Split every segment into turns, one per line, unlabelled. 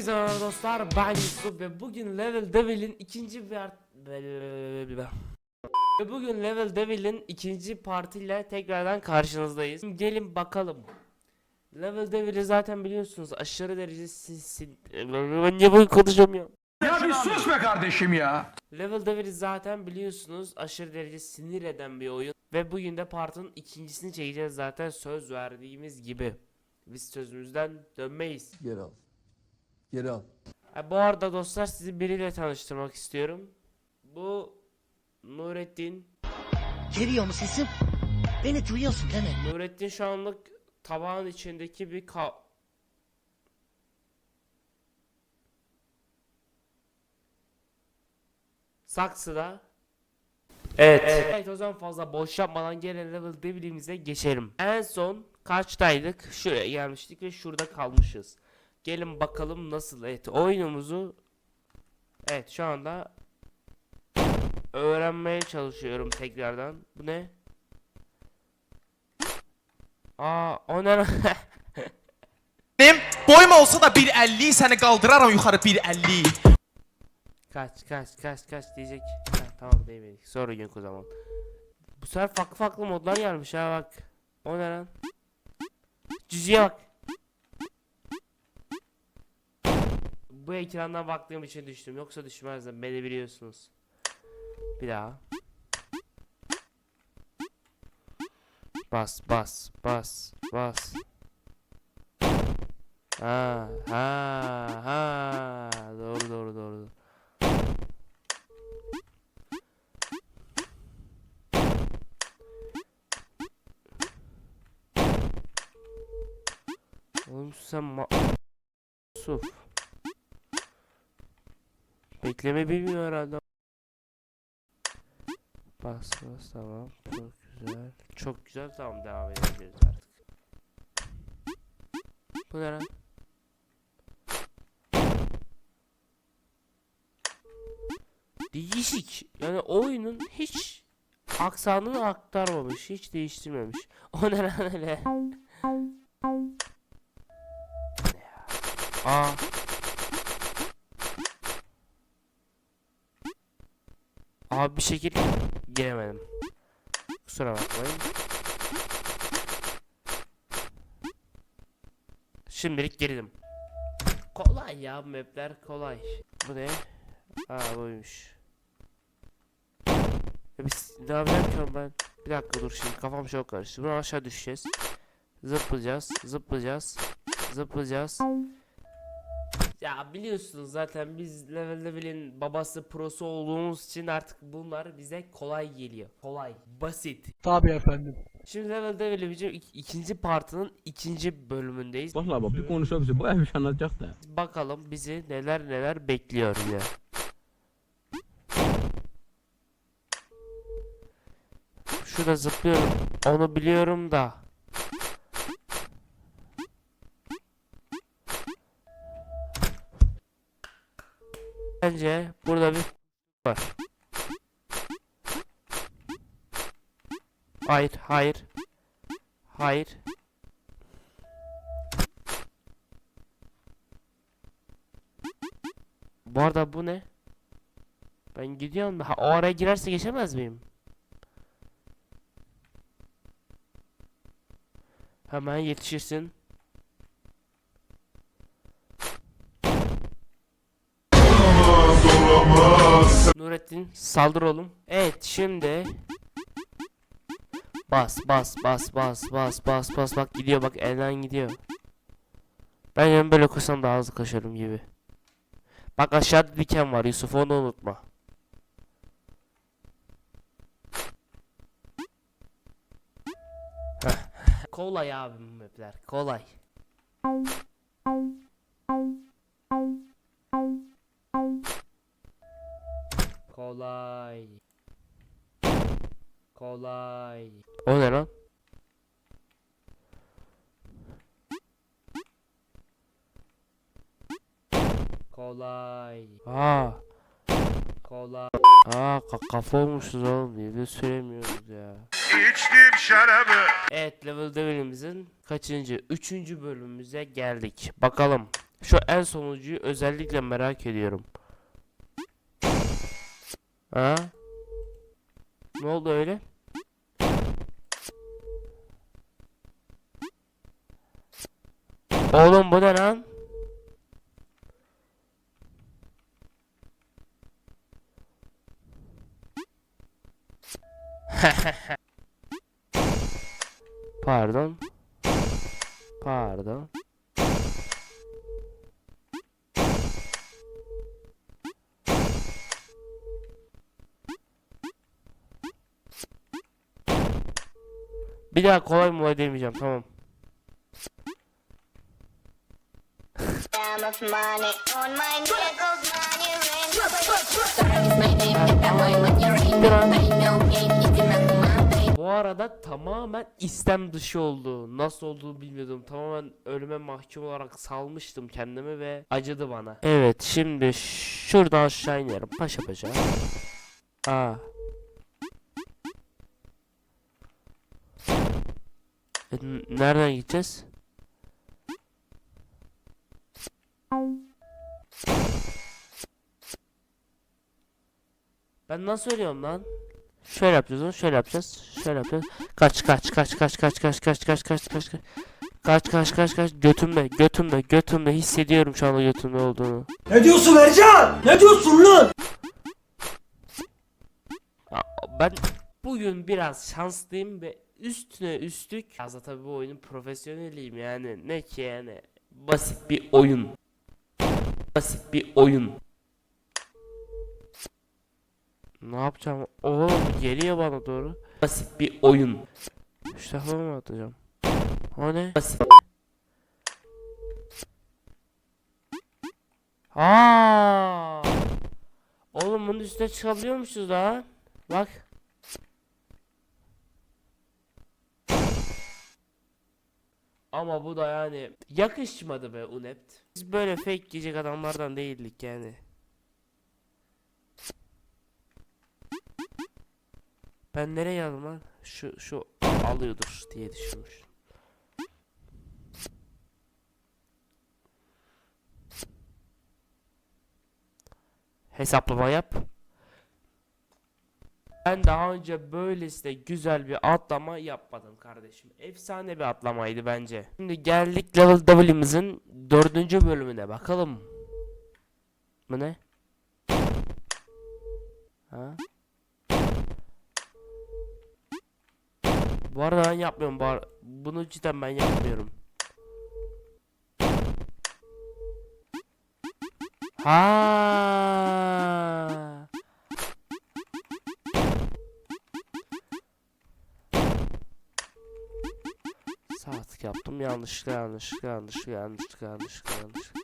Hepinize merhaba dostlar ben Yusuf ve bugün Level Devil'in ikinci bir ve bugün Level Devil'in ikinci partiyle tekrardan karşınızdayız. Gelin bakalım. Level Devil'i zaten biliyorsunuz aşırı derece sin... Ben niye böyle konuşamıyorum?
Ya bir sus be kardeşim ya.
Level Devil'i zaten biliyorsunuz aşırı derece sinir eden bir oyun. Ve bugün de partın ikincisini çekeceğiz zaten söz verdiğimiz gibi. Biz sözümüzden dönmeyiz.
Geri al. Geri al.
Ha, bu arada dostlar sizi biriyle tanıştırmak istiyorum. Bu Nurettin.
Geliyor mu sesim? Beni duyuyorsun değil mi?
Nurettin şu anlık tabağın içindeki bir ka... Saksıda. Evet. evet. o zaman fazla boş yapmadan gelin level devil'imize geçelim. En son kaçtaydık? Şuraya gelmiştik ve şurada kalmışız. Gelin bakalım nasıl. Evet oyunumuzu Evet şu anda öğrenmeye çalışıyorum tekrardan. Bu ne? Aa o ne?
Benim boyum olsa da 1.50 səni qaldıraram yuxarı 1.50.
kaç kaç kaç kaç diyecek. Ha, tamam değmedik. Sonra gün o zaman. Bu sefer farklı farklı modlar gelmiş ha bak. O ne lan? Cüzüye bak. Bu ekrandan baktığım için düştüm. Yoksa düşmezdim. Beni biliyorsunuz. Bir daha. Bas bas bas bas. Ha ha ha doğru doğru doğru. Oğlum sen ma Suf. Bekleme bilmiyor herhalde. Bas bas tamam. Çok güzel. Çok güzel tamam devam edebiliriz artık. Bu ne lan? Değişik. Yani oyunun hiç aksanını aktarmamış. Hiç değiştirmemiş. O ne lan öyle? Aa. Abi bir şekil giremedim. Kusura bakmayın. Şimdilik girdim. Kolay ya mapler kolay. Bu ne? Aa buymuş. Ya biz ne yapacağım ben? Bir dakika dur şimdi kafam çok karıştı. Buradan aşağı düşeceğiz. Zıplayacağız, zıplayacağız, zıplayacağız. Ya biliyorsunuz zaten biz Level Level'in babası prosu olduğumuz için artık bunlar bize kolay geliyor. Kolay, basit.
Tabii efendim.
Şimdi Level Level'in ik- ikinci partının ikinci bölümündeyiz.
Vallahi bak bir konuşuyor bize. Bayağı bir şey anlatacak da.
Bakalım bizi neler neler bekliyor yine. Şurada zıplıyorum. Onu biliyorum da. Bence burada bir var. Hayır, hayır. Hayır. Bu arada bu ne? Ben gidiyorum ha, o araya girerse geçemez miyim? Hemen yetişirsin. Nurettin saldır oğlum. Evet şimdi Bas bas bas bas bas bas bas bak gidiyor bak elden gidiyor. Ben yani böyle koşsam daha hızlı koşarım gibi. Bak aşağıda diken var Yusuf onu unutma. Kolay abim mapler kolay. Kolay. Kolay. O ne lan? Kolay. Aa. Kolay. Aa ka kafa olmuşuz oğlum diye de söylemiyoruz ya.
İçtim şarabı.
Evet level devilimizin kaçıncı? Üçüncü bölümümüze geldik. Bakalım. Şu en sonuncuyu özellikle merak ediyorum. Ha? Ne oldu öyle? Oğlum bu ne lan? Pardon. Pardon.
Know ain't eating nothing my baby.
Bu arada tamamen istem dışı oldu. Nasıl olduğunu bilmiyordum. Tamamen ölüme mahkum olarak salmıştım kendimi ve acıdı bana. Evet şimdi şuradan aşağı inerim paşa paşa. Aa. E, nereden gideceğiz? Ben nasıl ölüyorum lan? Şöyle yapacağız onu şöyle yapacağız. Şöyle yapacağız. Kaç kaç kaç kaç kaç kaç kaç kaç kaç kaç kaç Kaç kaç kaç kaç götümde götümde götümde hissediyorum şu anda götümde olduğunu.
Ne diyorsun Ercan? Ne diyorsun lan?
Ben bugün biraz şanslıyım ve üstüne üstlük da tabii bu oyunun profesyoneliyim yani ne ki yani basit bir oyun. Basit bir oyun. Ne yapacağım? Oğlum geliyor bana doğru. Basit bir oyun. Şu tarafa mı atacağım? O ne? Basit. Aa! Oğlum bunun üstüne çıkabiliyormuşuz lan. Bak. Ama bu da yani yakışmadı be Unept. Biz böyle fake giyecek adamlardan değildik yani. Ben nereye yazdım lan? Şu şu alıyordur diye düşünmüş. Hesaplama yap. Ben daha önce böylesine güzel bir atlama yapmadım kardeşim. Efsane bir atlamaydı bence. Şimdi geldik Level W'ımızın dördüncü bölümüne bakalım. Bu ne? Ha? Bu arada ben yapmıyorum. Bu ar- Bunu cidden ben yapmıyorum. Ha. Yaptım. Yanlışlıkla yanlışlıkla yanlışlıkla yanlışlıkla yanlışlıkla yanlışlıkla.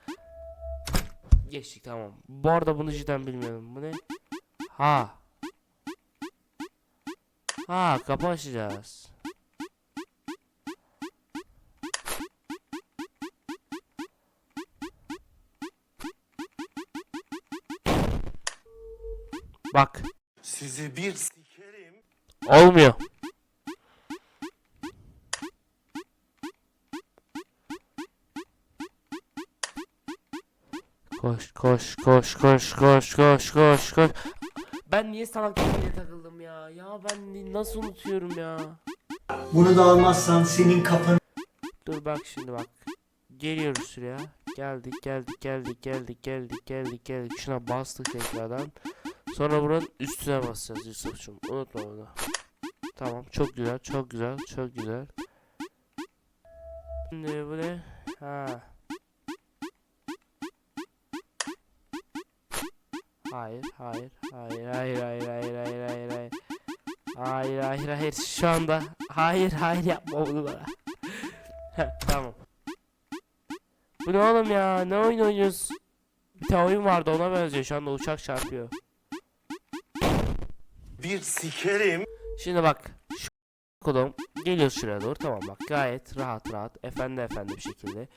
Geçtik tamam. Bu arada bunu cidden bilmiyorum. Bu ne? Ha. Ha kapı açacağız. Bak.
Sizi bir sikerim.
Olmuyor. Koş koş koş koş koş koş koş koş. Ben niye salak kelimeyle takıldım ya? Ya ben nasıl unutuyorum ya?
Bunu da almazsan senin kafanı
Dur bak şimdi bak. Geliyoruz şuraya. Geldik geldik geldik geldik geldik geldik geldik. Şuna bastık tekrardan. Sonra buranın üstüne basacağız Yusuf'cum. Unutma bunu. Tamam çok güzel çok güzel çok güzel. Şimdi bu ne? Ha. Hayır hayır hayır hayır hayır hayır hayır hayır hayır. Hayır hayır hayır şu anda hayır hayır yapma bunu bana. Tamam. Bu ne oğlum ya? Ne oyun oynuyoruz? Bir tane oyun vardı ona benziyor. Şu anda uçak çarpıyor.
Bir sikerim.
Şimdi bak. Şu kulum geliyor şuraya doğru. Tamam bak gayet rahat rahat. Efendi efendi bir şekilde.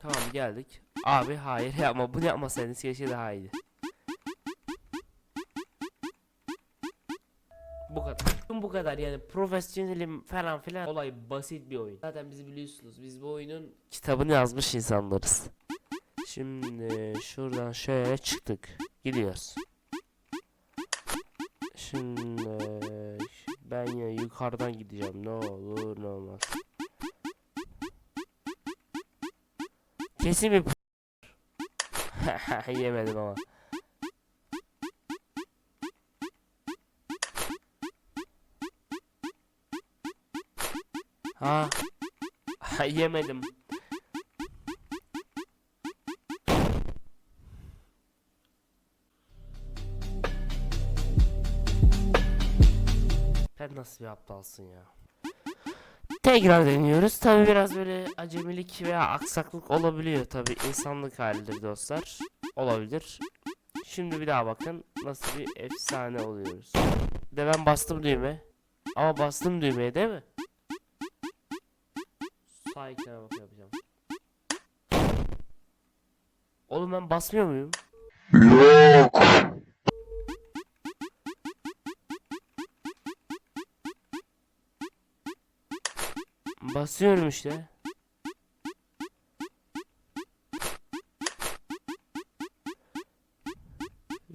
Tamam geldik. Abi hayır yapma. Bunu yapmasaydınız keşke daha iyiydi. Bu kadar. Bu kadar yani profesyonelim falan filan olay basit bir oyun. Zaten bizi biliyorsunuz biz bu oyunun kitabını yazmış insanlarız. Şimdi şuradan şöyle çıktık. Gidiyoruz. Şimdi ben ya yukarıdan gideceğim ne olur ne olmaz. Kesin bir yemedim ama. Ha. Ha, yemedim. Sen nasıl bir aptalsın ya? Tekrar deniyoruz. Tabi biraz böyle acemilik veya aksaklık olabiliyor tabi insanlık halidir dostlar. Olabilir. Şimdi bir daha bakın nasıl bir efsane oluyoruz. De ben bastım düğme. Ama bastım düğmeye değil mi? Sağ bak yapacağım. Oğlum ben basmıyor muyum? Basıyorum işte.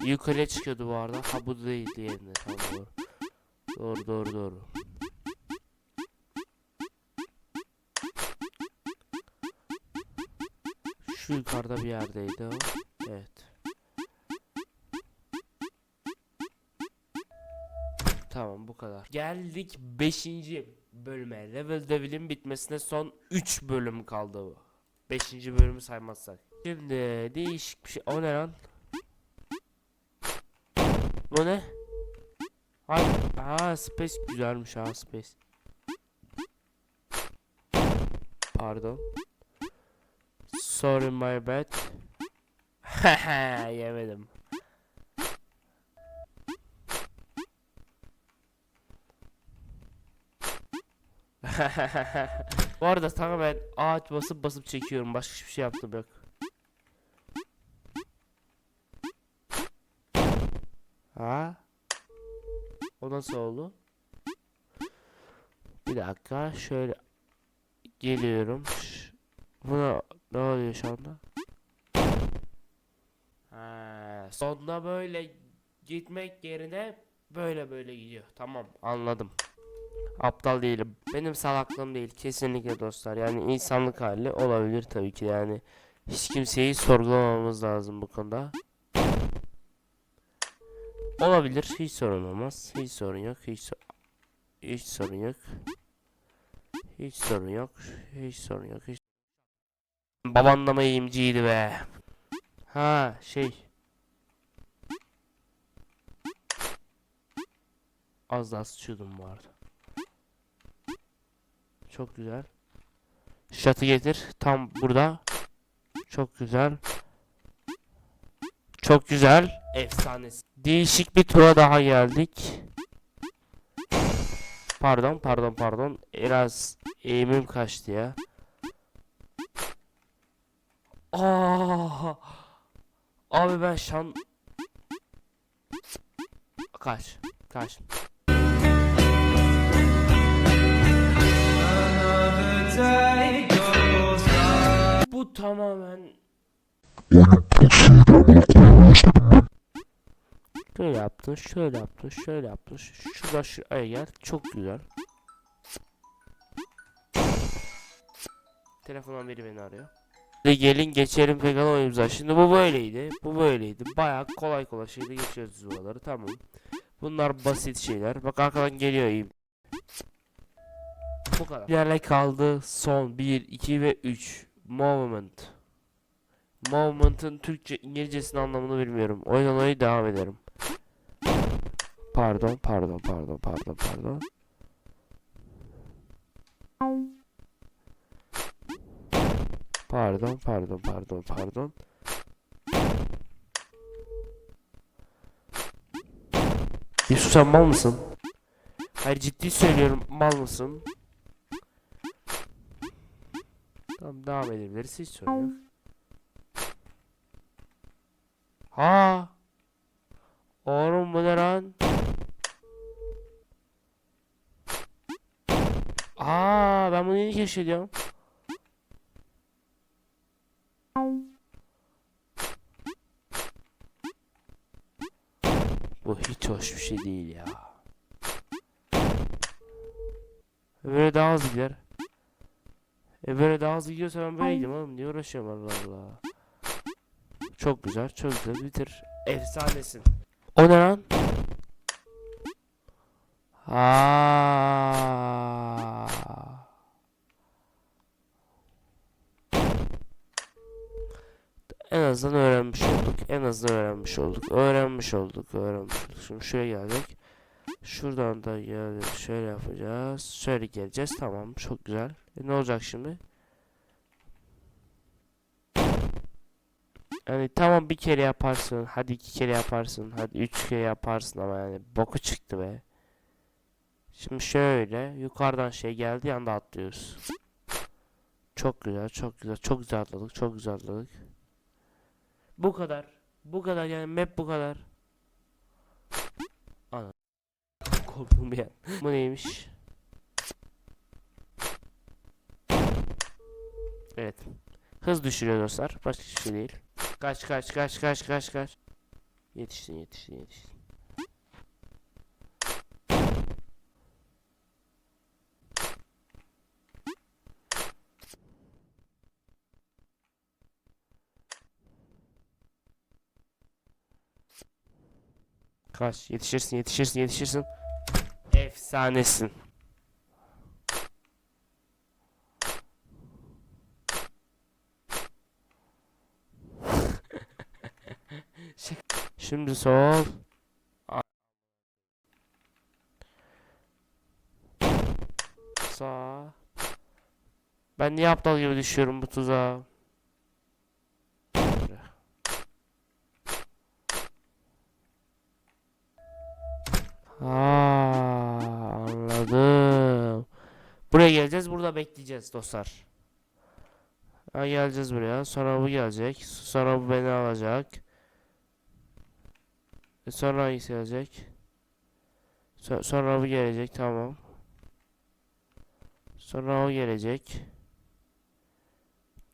Yukarıya çıkıyordu bu arada. Ha bu değildi yerine. Tamam doğru. Doğru doğru doğru. Şu yukarıda bir yerdeydi o. Evet. Tamam bu kadar. Geldik 5. bölüme. Level Devil'in bitmesine son 3 bölüm kaldı bu. 5. bölümü saymazsak. Şimdi değişik bir şey. O ne lan? Bu ne? Ay, aa space güzelmiş ha space. Pardon. Sorry my bad. Yemedim. Bu arada sana ben ağaç basıp basıp çekiyorum. Başka hiçbir şey yaptım yok. Ha? O nasıl oldu? Bir dakika şöyle geliyorum. Buna ne oluyor şu anda? Ha, sonda böyle gitmek yerine böyle böyle gidiyor. Tamam anladım. Aptal değilim. Benim salaklığım değil kesinlikle dostlar. Yani insanlık hali olabilir tabii ki yani. Hiç kimseyi sorgulamamız lazım bu konuda. Olabilir. Hiç sorun olmaz. Hiç sorun yok. Hiç, so- hiç sorun yok. Hiç sorun yok. Hiç sorun yok. Hiç... Baban da mı eğimciydi be? Ha şey. Az daha sıçıyordum bu arada. Çok güzel. Şatı getir. Tam burada. Çok güzel. Çok güzel. Efsanesi. Değişik bir tura daha geldik. Pardon, pardon, pardon. Biraz eğimim kaçtı ya. Aa! Abi ben şan... Kaç. Kaç. Bu tamamen Şöyle yaptın, şöyle yaptın, şöyle yaptın. Şurada şuraya gel. Çok güzel. Telefondan biri beni arıyor. Ve gelin geçelim Pegan oyunumuza. Şimdi bu böyleydi. Bu böyleydi. Bayağı kolay kolay şeyde geçiyoruz buraları. Tamam. Bunlar basit şeyler. Bak arkadan geliyor iyi. Bu kadar. Yerle kaldı. Son 1, 2 ve 3. Movement. Movement'ın Türkçe, İngilizcesinin anlamını bilmiyorum. O yüzden oraya devam ederim. Pardon, pardon, pardon, pardon, pardon. Pardon, pardon, pardon, pardon. Yusuf sen mal mısın? Hayır ciddi söylüyorum mal mısın? Tamam devam edebiliriz hiç sorun yok. Ha. Oğlum bu ne lan? Aa ben bunu yeni keşfediyorum. Hiç hoş bir şey değil ya. Böyle daha hızlı gider. E böyle daha hızlı gidiyorsa ben böyle gideyim oğlum. Niye uğraşıyorum Allah Allah. Çok güzel, çok güzel. Bitir. Efsanesin. O ne lan? Aa. En azından öğrenmiş olduk. En azından öğrenmiş olduk. Öğrenmiş olduk. Öğrenmiş olduk. Şimdi şuraya geldik. Şuradan da geldik. Şöyle yapacağız. Şöyle geleceğiz. Tamam. Çok güzel. E, ne olacak şimdi? Yani tamam bir kere yaparsın. Hadi iki kere yaparsın. Hadi üç kere yaparsın ama yani boku çıktı be. Şimdi şöyle yukarıdan şey geldiği anda atlıyoruz. Çok güzel, çok güzel, çok güzel atladık, çok güzel atladık. Bu kadar. Bu kadar yani map bu kadar. Ana. Korktum bir an. Bu neymiş? Evet. Hız düşürüyor dostlar. Başka hiçbir şey değil. Kaç kaç kaç kaç kaç kaç. Yetiştin yetiştin yetiştin. Kaç yetişirsin yetişirsin yetişirsin. Efsanesin. Şimdi sol. Sağ. Ben niye aptal gibi düşüyorum bu tuzağa? Aa, anladım. Buraya geleceğiz, burada bekleyeceğiz dostlar. Ha, geleceğiz buraya. Sonra bu gelecek. Sonra bu beni alacak. E sonra hangisi gelecek? So- sonra bu gelecek tamam. Sonra o gelecek.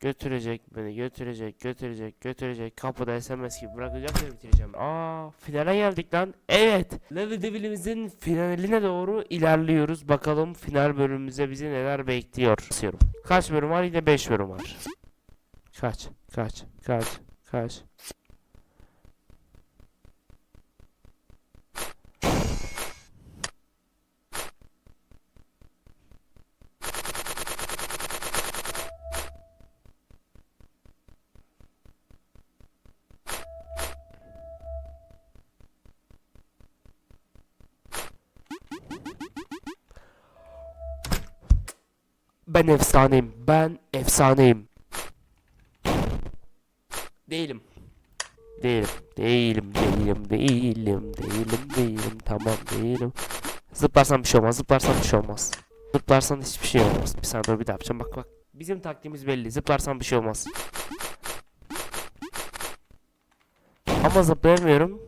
Götürecek beni götürecek götürecek götürecek kapıda SMS gibi bırakacak ve bitireceğim. Aa finale geldik lan. Evet. Level Devil'imizin finaline doğru ilerliyoruz. Bakalım final bölümümüzde bizi neler bekliyor. Basıyorum. Kaç bölüm var? Yine 5 bölüm var. Kaç kaç kaç kaç. Ben efsaneyim. Ben efsaneyim. Değilim. Değilim. Değilim. Değilim. Değilim. Değilim. Değilim. Tamam değilim. Zıplarsan bir şey olmaz. Zıplarsan bir şey olmaz. Zıplarsan hiçbir şey olmaz. Bir saniye bir daha yapacağım. Bak bak. Bizim taktiğimiz belli. Zıplarsan bir şey olmaz. Ama zıplayamıyorum.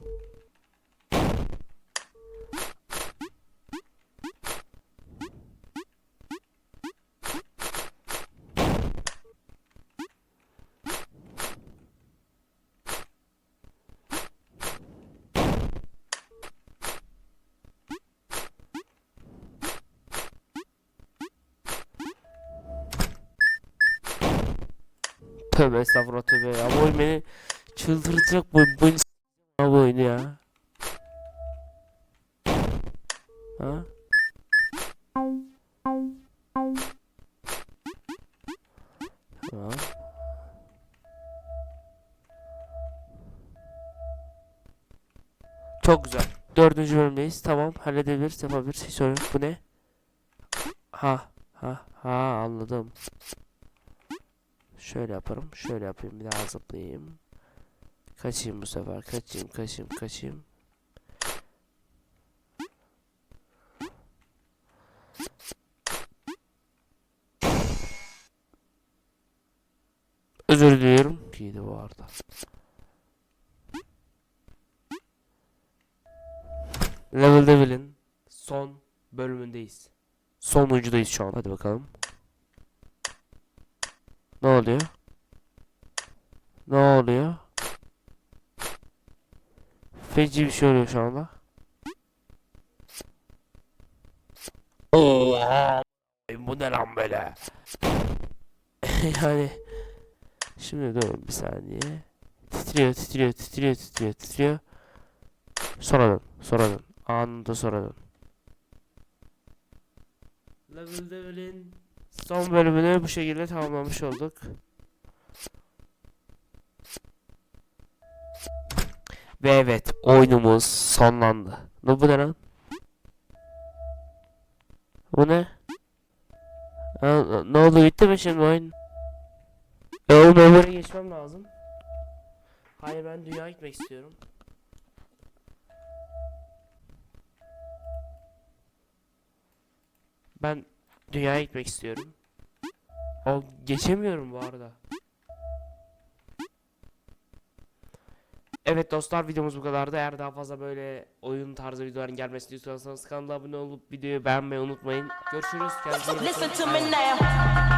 Tövbe estağfurullah tövbe ya. Bu oyun beni çıldıracak bu oyun. Bu oyunu ya. Ha? Ha? Çok güzel. Dördüncü bölümdeyiz. Tamam halledebiliriz yapabiliriz. Hiç sorun. Bu ne? Ha ha ha anladım. Şöyle yaparım. Şöyle yapayım. Bir daha zıplayayım. Kaçayım bu sefer. Kaçayım, kaçayım, kaçayım. Özür diliyorum. İyiydi bu arada. Level Devil'in son bölümündeyiz. Sonuncudayız şu an. Hadi bakalım. Oluyor? Ne oluyor? Feci bir şey oluyor şu anda. Oha! Bu ne lan böyle? yani şimdi dur bir saniye. Titriyor, titriyor, titriyor, titriyor, titriyor. Sonra dön, sonra dön. Anında sonra dön. Level Devil'in son bölümünü bu şekilde tamamlamış olduk. Ve evet oyunumuz sonlandı. Ne bu ne lan? Bu ne? Ha, ne oldu bitti mi şimdi oyun? E öbürüne geçmem lazım. Hayır ben dünyaya gitmek istiyorum. Ben dünyaya gitmek istiyorum. O geçemiyorum bu arada. Evet dostlar videomuz bu kadardı. Eğer daha fazla böyle oyun tarzı videoların gelmesini istiyorsanız kanala abone olup videoyu beğenmeyi unutmayın. Görüşürüz. Kendinize iyi bakın.